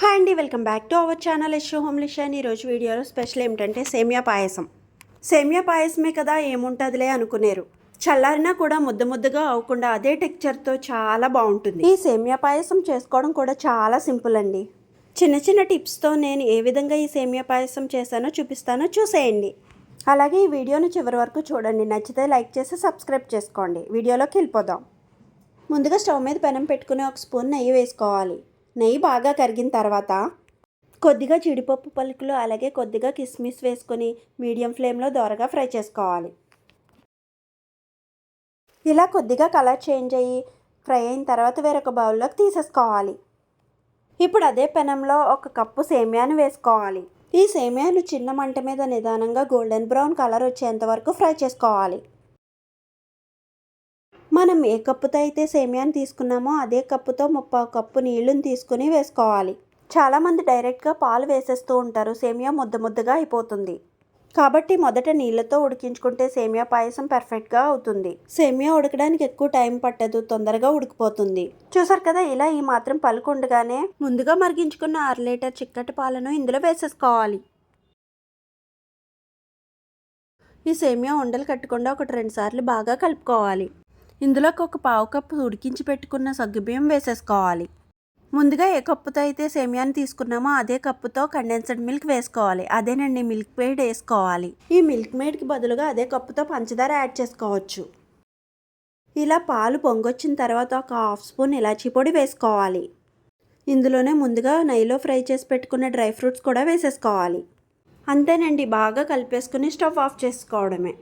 Hi అండి welcome back to our channel యశో హోమ్ లిషన్ ఈరోజు వీడియోలో స్పెషల్ ఏమిటంటే సేమియా పాయసం. సేమియా పాయసమే కదా ఏముంటుందిలే అనుకునేరు. చల్లారినా కూడా ముద్ద ముద్దగా అవ్వకుండా అదే టెక్చర్తో చాలా బాగుంటుంది. ఈ సేమియా పాయసం చేసుకోవడం కూడా చాలా సింపుల్ అండి. చిన్న చిన్న టిప్స్తో నేను ఏ విధంగా ఈ సేమియా పాయసం చేశానో చూపిస్తానో చూసేయండి. అలాగే ఈ వీడియోను చివరి వరకు చూడండి. నచ్చితే లైక్ చేసి సబ్స్క్రైబ్ చేసుకోండి. వీడియోలోకి వెళ్ళిపోదాం. ముందుగా స్టవ్ మీద పెనం పెట్టుకుని ఒక స్పూన్ నెయ్యి వేసుకోవాలి. నెయ్యి బాగా కరిగిన తర్వాత కొద్దిగా జీడిపప్పు పలుకులు అలాగే కొద్దిగా కిస్మిస్ వేసుకొని మీడియం ఫ్లేమ్లో దోరగా ఫ్రై చేసుకోవాలి. ఇలా కొద్దిగా కలర్ చేంజ్ అయ్యి ఫ్రై అయిన తర్వాత వేరొక బౌల్లోకి తీసేసుకోవాలి. ఇప్పుడు అదే పెనంలో ఒక కప్పు సేమియాను వేసుకోవాలి. ఈ సేమియాను చిన్న మంట మీద నిదానంగా గోల్డెన్ బ్రౌన్ కలర్ వచ్చేంత వరకు ఫ్రై చేసుకోవాలి. మనం ఏ కప్పుతో అయితే సేమియాని తీసుకున్నామో అదే కప్పుతో ముప్పావు కప్పు నీళ్ళని తీసుకుని వేసుకోవాలి. చాలామంది డైరెక్ట్గా పాలు వేసేస్తూ ఉంటారు. సేమియా ముద్ద ముద్దగా అయిపోతుంది. కాబట్టి మొదట నీళ్ళతో ఉడికించుకుంటే సేమియా పాయసం పర్ఫెక్ట్గా అవుతుంది. సేమియా ఉడకడానికి ఎక్కువ టైం పట్టదు. తొందరగా ఉడికిపోతుంది. చూసారు కదా ఇలా ఈ మాత్రం పలుకుండగానే ముందుగా మరిగించుకున్న అర లీటర్ చిక్కటి పాలను ఇందులో వేసేసుకోవాలి. ఈ సేమియా ఉండలు కట్టకుండా ఒకటి రెండు సార్లు బాగా కలుపుకోవాలి. ఇందులోకి ఒక పావు కప్పు ఉడికించి పెట్టుకున్న సగ్గుబియ్యం వేసేసుకోవాలి. ముందుగా ఏ కప్పుతో అయితే సేమియాని తీసుకున్నామో అదే కప్పుతో కండెన్స్డ్ మిల్క్ వేసుకోవాలి. అదేనండి మిల్క్ మేడ్ వేసుకోవాలి. ఈ మిల్క్ మేడ్కి బదులుగా అదే కప్పుతో పంచదార యాడ్ చేసుకోవచ్చు. ఇలా పాలు పొంగొచ్చిన తర్వాత ఒక హాఫ్ స్పూన్ ఇలాచీ పొడి వేసుకోవాలి. ఇందులోనే ముందుగా నెయ్యిలో ఫ్రై చేసి పెట్టుకున్న డ్రై ఫ్రూట్స్ కూడా వేసేసుకోవాలి. అంతేనండి బాగా కలిపేసుకుని స్టవ్ ఆఫ్ చేసుకోవడమే.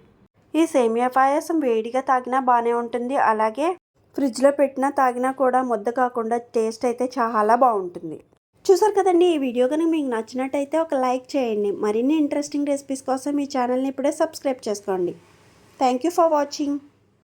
ఈ సేమియా పాయసం వేడిగా తాగినా బాగానే ఉంటుంది. అలాగే ఫ్రిడ్జ్లో పెట్టినా తాగినా కూడా ముద్ద కాకుండా టేస్ట్ అయితే చాలా బాగుంటుంది. చూసారు కదండి ఈ వీడియో కనుక మీకు నచ్చినట్టయితే ఒక లైక్ చేయండి. మరిన్ని ఇంట్రెస్టింగ్ రెసిపీస్ కోసం ఈ ఛానల్ని ఇప్పుడే సబ్స్క్రైబ్ చేసుకోండి. Thank you for watching.